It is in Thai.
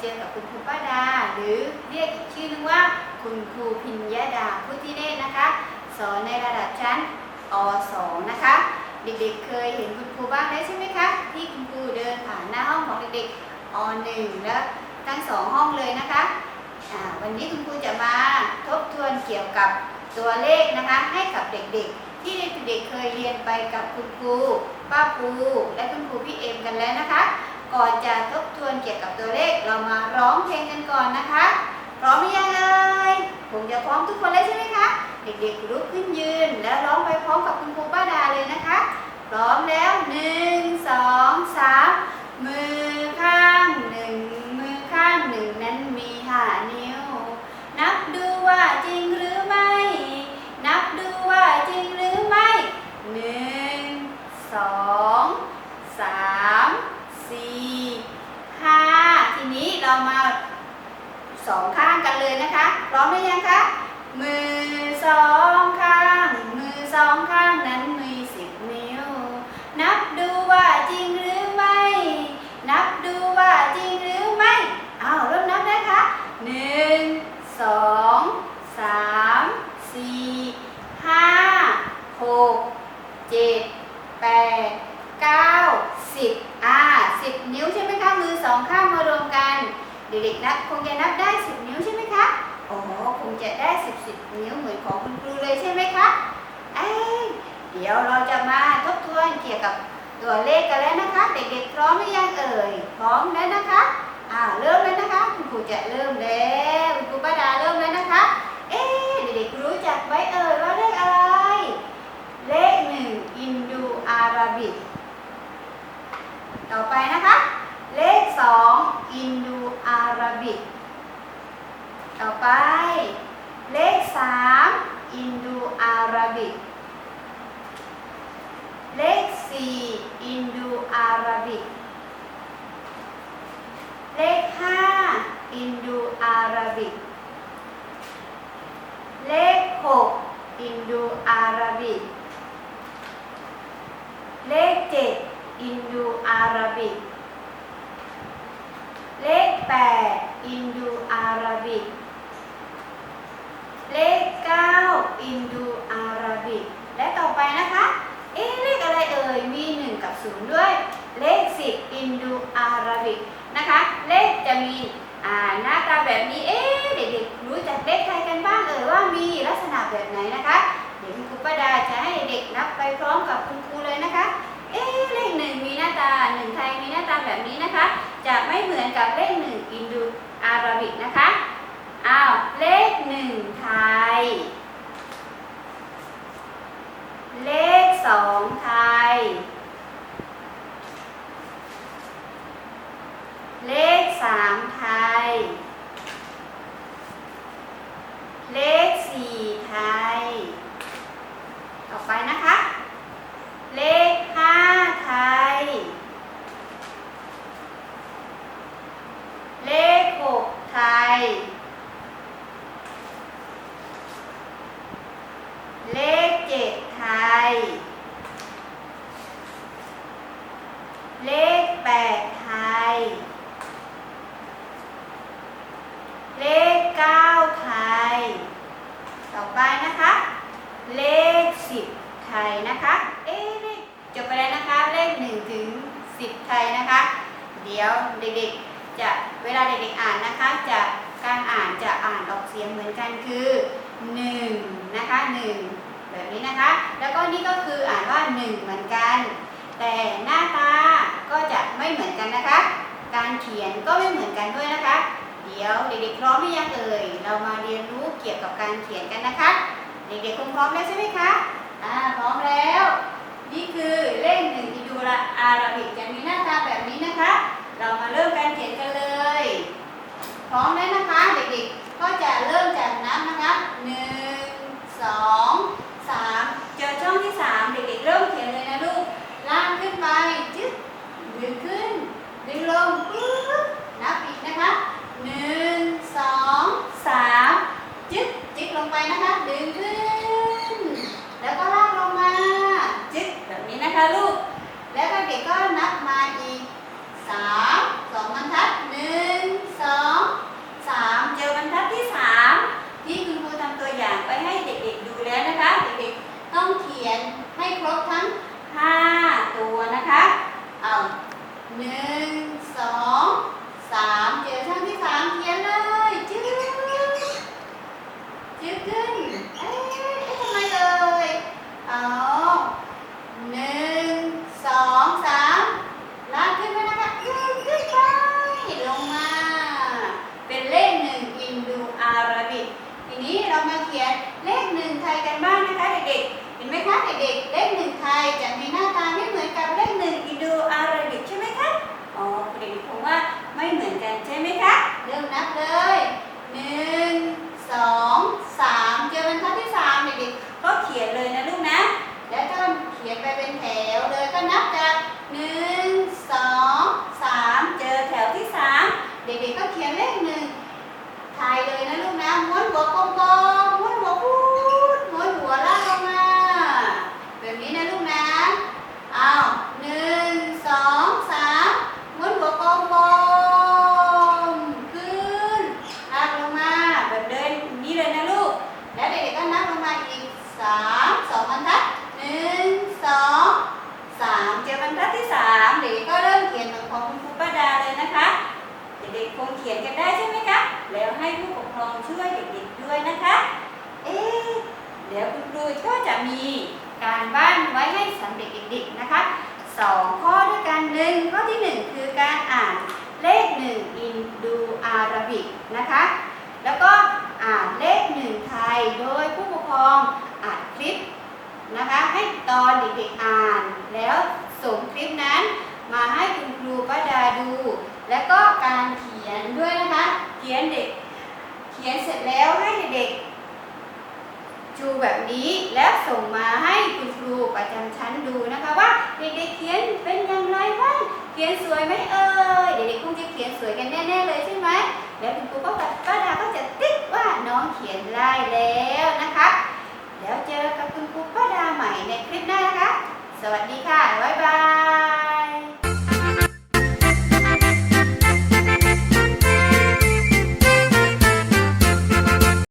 เจอกับคุณครูป้าดา หรือเรียกอีกชื่อนึงว่า คุณครูพิญญาดาพุทธิเนตรนะคะ สอนในระดับชั้นอ .2 นะคะ เด็กๆเคยเห็นคุณครูบ้างได้วใช่ไหมคะ ที่คุณครูเดินผ่านหน้าห้องของเด็กๆอ .1 และทั้งสองห้องเลยนะคะวันนี้คุณครูจะมาทบทวนเกี่ยวกับตัวเลขนะคะ ให้กับเด็กๆ ที่เด็กๆเคยเรียนไปกับคุณครูป้าปูและคุณครูพี่เอ็มกันแล้วนะคะ ก่อนจะทบทวนเกี่ยวกับตัวเลขเรามาร้องเพลงกันก่อนนะคะพร้อมหรือยังเอ่ยคงจะพร้อมทุกคนเลยใช่ไหมคะ เด็กๆลุกขึ้นยืน แล้วร้องไปพร้อมกับคุณครูป้าดาเลยนะคะ พร้อมแล้วหนึ่งสองสามมือข้างหนึ่งมือข้างหนึ่งนั้นมีห้านิ้ว นับดูว่าจริงหรือไม่ นับดูว่าจริงหรือไม่หนึ่งสองสาม สี่ห้าทีนี้เรามาสองข้างกันเลยนะคะพร้อมหรือยังคะมือสองข้าง มือสองข้างนั้นมีสิบนิ้ว นับดูว่าจริงหรือไม่ นับดูว่าจริงหรือไม่อ้าวเริ่มนับนะคะหนึ่งสองสามสี่ห้าหกเจ็ดแปด เก้าสิบอ่าสิบนิ้วใช่ไหมคะ มือสองข้างมารวมกัน เด็กๆนับคงจะนับได้สิบนิ้วใช่ไหมคะ โอ้โหคงจะได้สิบสิบนิ้วเหมือนของคุณครูเลยใช่ไหมคะ เอ้เดี๋ยวเราจะมาทบทวนเกี่ยวกับตัวเลขกันแล้วนะคะ เด็กๆพร้อมหรือยังเอ่ย พร้อมแล้วนะคะอ่าเริ่มแล้วนะคะ คุณครูจะเริ่มแล้วคุณครูป้าดาเริ่มแล้วนะคะ เอ๊เด็กๆรู้จักไหมเอ่ยว่าเลขอะไร เลขหนึ่งอินโดอาราบิก ต่อไปนะคะ เลขสองอินโดอาราบิก ต่อไป เลขสามอินโดอาราบิก เลขสี่อินโดอาราบิก เลขห้าอินโดอาราบิก เลขหกอินโดอาราบิก เลขเจ็ด อินโดอาราบิก เลขแปดอินโดอาราบิก เลขเก้าอินโดอาราบิก และต่อไปนะคะ เอ๊ะเลขอะไรเอ่ย มีหนึ่งกับศูนย์ด้วย เลขสิบอินโดอาราบิกนะคะ เลขจะมีหน้าตาแบบนี้ เอ๊ะเด็กๆรู้จักเลขไทยกันบ้างเอ่ยว่ามีลักษณะแบบไหนนะคะ เดี๋ยวคุณป้าดาจะให้เด็กนับไปพร้อมกับคุณครูเลยนะคะ เอ๊ะเลขหนึ่งมีหน้าตาหนึ่งไทยมีหน้าตาแบบนี้นะคะ จะไม่เหมือนกับเลขหนึ่งอินโดอาราบิกนะคะ อ้าว เลขหนึ่งไทย เลข สองไทย เลขสามไทย เลขสี่ไทย ต่อไปนะคะ เลขห้าไทย เลขหกไทย เลขเจ็ดไทย เลขแปดไทย เลขเก้าไทย ต่อไปนะคะ เลขสิบไทย นะคะ เอ๊ะเลขจบไปแล้วนะคะ เลขหนึ่งถึงสิบไทยนะคะ เดี๋ยวเด็กๆจะเวลาเด็กๆอ่านนะคะ จะการอ่านจะอ่านออกเสียงเหมือนกันคือหนึ่งนะคะหนึ่งแบบนี้นะคะ แล้วก็นี่ก็คืออ่านว่าหนึ่งเหมือนกัน แต่หน้าตาก็จะไม่เหมือนกันนะคะ การเขียนก็ไม่เหมือนกันด้วยนะคะ เดี๋ยวเด็กๆพร้อมหรือยังเอ่ยเรามาเรียนรู้เกี่ยวกับการเขียนกันนะคะ เด็กๆคงพร้อมแล้วใช่ไหมคะ อ่าพร้อมแล้ว นี่คือเลขหนึ่งอินโด อาราบิกจะมีหน้าตาแบบนี้นะคะ เรามาเริ่มการเขียนกันเลย พร้อมแล้วนะคะ เด็กๆ ก็จะเริ่มจากนับนะคะหนึ่งสองสามเจอช่องที่สามเด็กๆ เริ่มเขียนเลยนะลูก ลากขึ้นไปจึ๊บดึงขึ้น ดึงลงปึ๊บนับอีกนะคะหนึ่งสองสามจึ๊บจิ๊กลงไปนะคะ ดึงขึ้น แล้วก็ลากลงมาจึ๊บแบบนี้นะคะลูก แล้วก็เด็กก็นับมาอีกสามสองบรรทัดหนึ่งส องสามเจอบรรทัดที่สามที่คุณครูทำตัวอย่างไปให้เด็กๆดูแล้วนะคะ เด็กๆต้องเขียนให้ครบทั้งห้าตัวนะคะเอาหนึ่งสองสามเจอช่องที่สามเขียนเลยจืดจืดขึ้นเอ๊ะเอ๊ะทำไมเอ่ยเอาหนึ่งสองสามลากขึ้นไปนะคะขึ้นขึ้นไปลงมา เป็นเลขหนึ่งอินดูอาราบิก ทีนี้เรามาเขียนเลขหนึ่งไทยกันบ้างนะคะเด็กๆ เห็นไหมคะเด็กๆ เลขหนึ่งไทยจะมีหน้าตาไม่เหมือนกับเลขหนึ่งอินโดอาราบิกใช่ไหมคะ อ๋อเด็กๆคงว่าไม่เหมือนกันใช่ไหมคะ เริ่มนับเลยหนึ่งสองสามเจอบรรทัดที่สามเด็กๆ ก็เขียนเลยนะลูกนะ แล้วก็เขียนไปเป็นแถวเลยก็นับจากหนึ่งสองสามเจอแถวที่สามเด็กๆก็เขียนเลขหนึ่ง ทายเลยนะลูกนะม้วนหัวกลมๆม้วนหัวพูดม้วนหัวลากลงมา แบบนี้นะลูกนะเอาหนึ่งสองสามม้วนหัวกลมๆขึ้นลากลงมา แบบเดินอย่างนี้เลยนะลูก แล้วเด็กๆก็นับ ลงมาอีกสามสองบรรทัดหนึ่งสองสามเจอบรรทัดที่สามเด็กก็เริ่มเขียนเหมือนของคุณครูป้าดาเลยนะคะเด็กๆคงเขียนกันได้ใช่ไหมคะแล้วให้ผู้ปกครองช่วยเด็กๆด้วยนะคะ เอ๊เดี๋ยวคุณครูก็จะมีการบ้านไว้ให้สำเร็จเด็กๆนะคะสองข้อด้วยกันหนึ่งข้อที่หนึ่งคือการอ่านเลขหนึ่งอินดูอาราบิกนะคะ แล้วก็อ่านเลขหนึ่งไทยโดยผู้ ครองอัดคลิปนะคะให้ตอนเด็กๆอ่าน แล้วส่งคลิปนั้นมาให้คุณครูป้าดาดู แล้วก็การเขียนด้วยนะคะเขียนเด็ก เขียนเสร็จแล้วให้เด็กจูแบบนี้แล้วส่งมาให้คุณครูประจำชั้นดูนะคะว่าเด็กๆเขียนเป็นอย่างไรบ้างเขียนสวยไหมเอ่ยเด็กๆคงจะเขียนสวยกันแน่ๆเลยใช่ไหมแล้วคุณครูก็ป้าดาก็จะติ๊กว่าน้องเขียนได้แล้ว สวัสดีค่ะ บ๊ายบาย